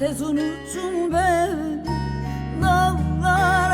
tez unuttun beni Dağlara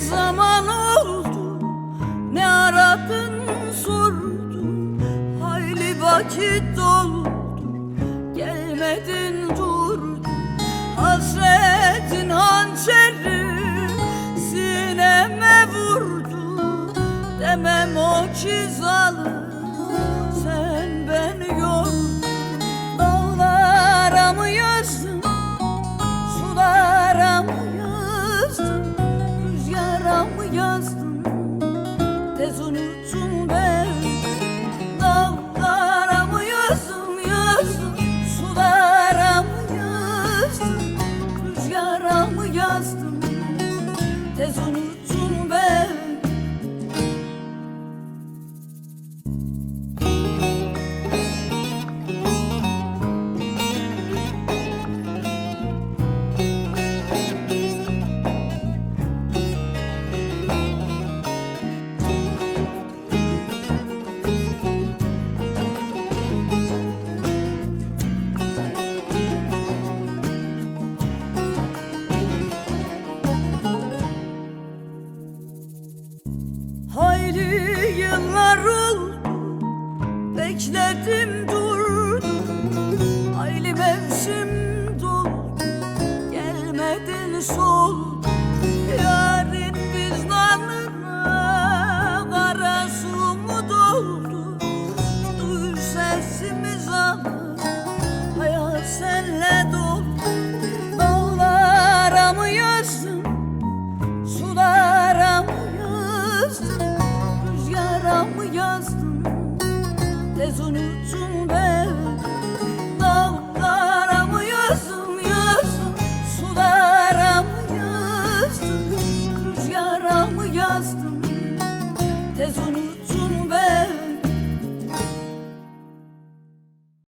zaman oldu? Ne aradın sordun? Hayli vakit doldu. Gelmedin durdun. Hasretin hançeri Sineme vurdu. Demem o ki zalim Sen beni Hayli yıllar oldu Bekledim durdum Hayli mevsim doldu Gelmedin soldu tez unuttum ben Dağlara mı yüzdüm yüzdüm Sulara mı yüzdüm Rüzgara mı yazdım? Tez unuttum